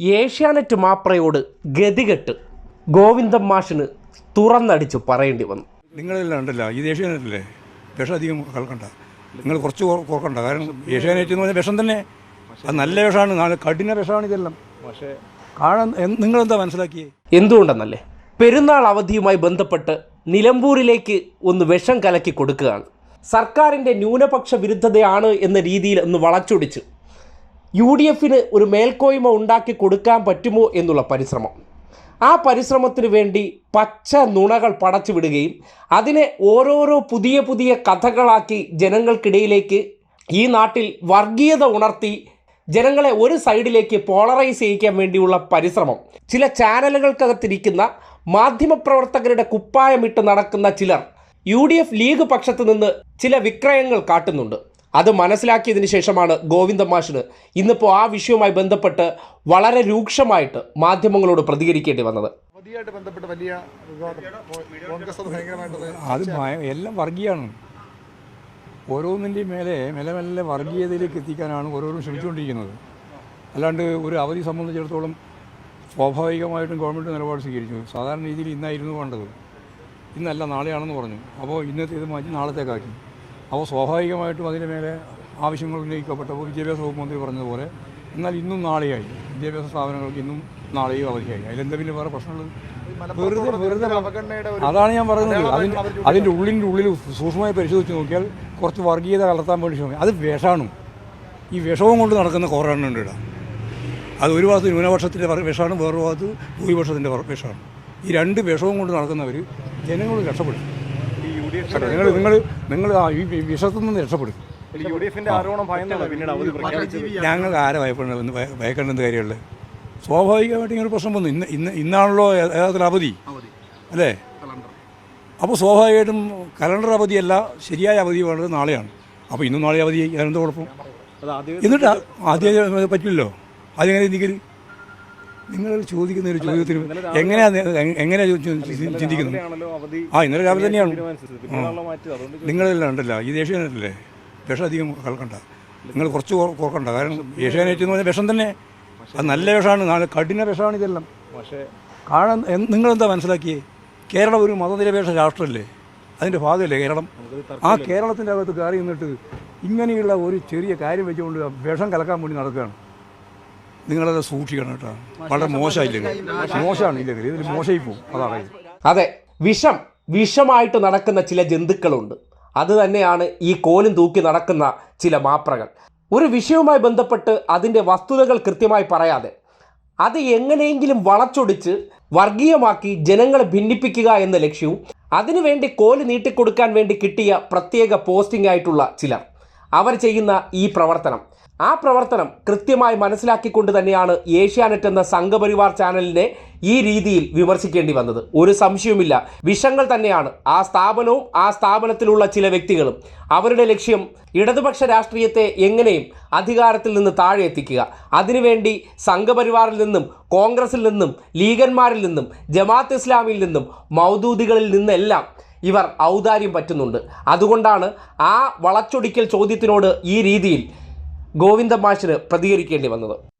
ഏഷ്യാനെറ്റ് മാപ്രയോട് ഗതികെട്ട് ഗോവിന്ദൻ മാഷിന് തുറന്നടിച്ചു പറയേണ്ടി വന്നു. നിങ്ങളെല്ലാം ഉണ്ടല്ലോ ഇത് ഏഷ്യാനെറ്റല്ലേ? വിഷം അധികം കളക്കണ്ട നിങ്ങൾ കുറച്ച് കുറക്കണ്ട കാരണം ഏഷ്യാനെറ്റ് എന്ന് പറഞ്ഞാൽ വിഷം തന്നെ. അത് നല്ല വിഷമാണ്. നല്ല കഠിന വിഷമാണ് ഇതെല്ലാം. പക്ഷേ കാണാൻ എന്ത്- നിങ്ങളെന്താ മനസ്സിലാക്കിയേ? എന്തുകൊണ്ടെന്നല്ലേ? പെരുന്നാൾ അവധിയുമായി ബന്ധപ്പെട്ട് നിലമ്പൂരിലേക്ക് ഒന്ന് വിഷം കലക്കി കൊടുക്കുകയാണ്. സർക്കാരിന്റെ ന്യൂനപക്ഷ വിരുദ്ധതയാണ് എന്ന രീതിയിൽ ഒന്ന് വളച്ചൊടിച്ച് യു ഡി എഫിന് ഒരു മേൽക്കോയ്മ ഉണ്ടാക്കി കൊടുക്കാൻ പറ്റുമോ എന്നുള്ള പരിശ്രമം. ആ പരിശ്രമത്തിന് വേണ്ടി പച്ച നുണകൾ പടച്ചു വിടുകയും അതിനെ ഓരോരോ പുതിയ പുതിയ കഥകളാക്കി ജനങ്ങൾക്കിടയിലേക്ക് ഈ നാട്ടിൽ വർഗീയത ഉണർത്തി ജനങ്ങളെ ഒരു സൈഡിലേക്ക് പോളറൈസ് ചെയ്യിക്കാൻ വേണ്ടിയുള്ള പരിശ്രമം. ചില ചാനലുകൾക്കകത്തിരിക്കുന്ന മാധ്യമപ്രവർത്തകരുടെ കുപ്പായമിട്ട് നടക്കുന്ന ചിലർ യു ഡി എഫ് ലീഗ് പക്ഷത്തു നിന്ന് ചില വിക്രയങ്ങൾ കാട്ടുന്നുണ്ട്. അത് മനസ്സിലാക്കിയതിന് ശേഷമാണ് ഗോവിന്ദ മാഷിന് ഇന്നിപ്പോൾ ആ വിഷയവുമായി ബന്ധപ്പെട്ട് വളരെ രൂക്ഷമായിട്ട് മാധ്യമങ്ങളോട് പ്രതികരിക്കേണ്ടി വന്നത്. അത് ഭയങ്കരമായിട്ട് അത് എല്ലാം വർഗീയമാണ് ഓരോന്നിന്റെയും മേലെ മെല്ലെ മെല്ലെ വർഗീയതയിലേക്ക് എത്തിക്കാനാണ് ഓരോരും ശ്രമിച്ചുകൊണ്ടിരിക്കുന്നത്. അല്ലാണ്ട് ഒരു അവധി സംബന്ധിച്ചിടത്തോളം സ്വാഭാവികമായിട്ടും ഗവൺമെന്റ് നിലപാട് സ്വീകരിച്ചു. സാധാരണ രീതിയിൽ ഇന്നായിരുന്നു വേണ്ടത് ഇന്നല്ല നാളെയാണെന്ന് പറഞ്ഞു. അപ്പോൾ ഇന്നത്തെ ഇത് മാറ്റി നാളത്തേക്കാക്കി. അപ്പോൾ സ്വാഭാവികമായിട്ടും അതിന് മേലെ ആവശ്യങ്ങൾ ഉന്നയിക്കപ്പെട്ടപ്പോൾ വിദ്യാഭ്യാസ വകുപ്പ് മന്ത്രി പറഞ്ഞതുപോലെ എന്നാൽ ഇന്നും നാളെയായി. വിദ്യാഭ്യാസ സ്ഥാപനങ്ങൾക്ക് ഇന്നും നാളെയും അവധിയായി. അതിലെന്താ പിന്നെ വേറെ പ്രശ്നങ്ങൾ വെറുതെ വെറുതെ അതാണ് ഞാൻ പറയുന്നത് അതിന്റെ അതിന്റെ ഉള്ളിന്റെ ഉള്ളിൽ സൂക്ഷ്മമായി പരിശോധിച്ച് നോക്കിയാൽ കുറച്ച് വർഗീയത കലർത്താൻ വേണ്ടി ശ്രമിക്കും. അത് വിഷമാണ് ഈ വിഷവും കൊണ്ട് നടക്കുന്ന കുറേ എണ്ണം ഉണ്ട് ഇവിടെ. അത് ഒരു ഭാഗത്ത് ന്യൂനപക്ഷത്തിന്റെ വിഷമാണ് വേറൊരു ഭാഗത്ത് ഭൂരിപക്ഷത്തിന്റെ വിഷമാണ് ഈ രണ്ട് വിഷവും കൊണ്ട് നടക്കുന്നവർ ജനങ്ങൾ രക്ഷപ്പെടും. നിങ്ങൾ നിങ്ങൾ നിങ്ങൾ ആ ഈ വിഷത്തിൽ നിന്ന് രക്ഷപ്പെടും. ഞങ്ങൾ ആരെ ഭയപ്പെടേണ്ടത് ഭയ- ഭയക്കേണ്ടെന്ന് കാര്യമുള്ളത് സ്വാഭാവികമായിട്ട് ഇങ്ങനെ പ്രശ്നം വന്നു. ഇന്ന് ഇന്ന് ഇന്നാണല്ലോ യഥാർത്ഥത്തിൽ അവധി. അല്ലേ? അപ്പോൾ സ്വാഭാവികമായിട്ടും കലണ്ടർ അവധിയല്ല ശരിയായ അവധി വേണ്ടത് നാളെയാണ്. അപ്പോൾ ഇന്നും നാളെ അവധി അതിനെന്ത് കുഴപ്പം? എന്നിട്ട് ആദ്യം പറ്റില്ലല്ലോ? ആദ്യം അതെങ്ങനെ ചിന്തിക്കൽ നിങ്ങൾ ചോദിക്കുന്ന ഒരു ചോദ്യത്തിന് എങ്ങനെയാ എങ്ങനെയാ ചിന്തിക്കുന്നത്? ആ ഇന്നലെ രാവിലെ തന്നെയാണ്. നിങ്ങളെല്ലാം ഉണ്ടല്ലോ. ഇത് ഏഷ്യാനെറ്റല്ലേ വിഷം അധികം കളക്കണ്ട നിങ്ങൾ കുറച്ച് കുറക്കണ്ട. കാരണം ഏഷ്യാനെറ്റ് എന്ന് പറഞ്ഞാൽ വിഷം തന്നെ. അത് നല്ല വിഷമാണ്. നല്ല കഠിന വിഷമാണ് ഇതെല്ലാം. പക്ഷേ കാണാൻ എന്ത്- നിങ്ങളെന്താ മനസ്സിലാക്കിയേ? കേരളം ഒരു മതനിരപേക്ഷ രാഷ്ട്രമല്ലേ? അതിന്റെ ഭാഗമല്ലേ കേരളം? ആ കേരളത്തിന്റെ അകത്ത് കയറി നിന്നിട്ട് ഇങ്ങനെയുള്ള ഒരു ചെറിയ കാര്യം വെച്ചുകൊണ്ട് വിഷം കലക്കാൻ വേണ്ടി നടക്കുകയാണ്. നിങ്ങളത് സൂക്ഷിക്കണം കേട്ടോ. വളരെ മോശമായില്ലെങ്കിൽ മോശമാണ് ഇല്ലെങ്കിൽ ഇതിൽ മോശമായി പോകും. അതാണ്. അതെ വിഷം വിഷമായിട്ട് നടക്കുന്ന ചില ജന്തുക്കളുണ്ട്. അത് തന്നെയാണ് ഈ കോലും തൂക്കി നടക്കുന്ന ചില മാപ്രകൾ. ഒരു വിഷയവുമായി ബന്ധപ്പെട്ട് അതിന്റെ വസ്തുതകൾ കൃത്യമായി പറയാതെ അത് എങ്ങനെയെങ്കിലും വളച്ചൊടിച്ച് വർഗീയമാക്കി ജനങ്ങളെ ഭിന്നിപ്പിക്കുക എന്ന ലക്ഷ്യവും അതിനുവേണ്ടി കോൽ നീട്ടിക്കൊടുക്കാൻ വേണ്ടി കിട്ടിയ പ്രത്യേക പോസ്റ്റിംഗ് ആയിട്ടുള്ള ചിലർ. അവർ ചെയ്യുന്ന ഈ പ്രവർത്തനം. ആ പ്രവർത്തനം കൃത്യമായി മനസ്സിലാക്കിക്കൊണ്ട് തന്നെയാണ് ഏഷ്യാനെറ്റ് എന്ന സംഘപരിവാർ ചാനലിനെ ഈ രീതിയിൽ വിമർശിക്കേണ്ടി വന്നത്. ഒരു സംശയവുമില്ല. വിഷങ്ങൾ തന്നെയാണ്. ആ സ്ഥാപനവും ആ സ്ഥാപനത്തിലുള്ള ചില വ്യക്തികളും. അവരുടെ ലക്ഷ്യം ഇടതുപക്ഷ രാഷ്ട്രീയത്തെ എങ്ങനെയും അധികാരത്തിൽ നിന്ന് താഴെ എത്തിക്കുക. അതിനുവേണ്ടി സംഘപരിവാറിൽ നിന്നും കോൺഗ്രസിൽ നിന്നും ലീഗന്മാരിൽ നിന്നും ജമാഅത്ത് ഇസ്ലാമിൽ നിന്നും മൗദൂദികളിൽ നിന്നെല്ലാം ഇവർ ഔദാര്യം പറ്റുന്നുണ്ട്. അതുകൊണ്ടാണ് ആ വളച്ചൊടിക്കൽ ചോദ്യത്തിനോട് ഈ രീതിയിൽ ഗോവിന്ദ മാഷിന് പ്രതികരിക്കേണ്ടി വന്നത്.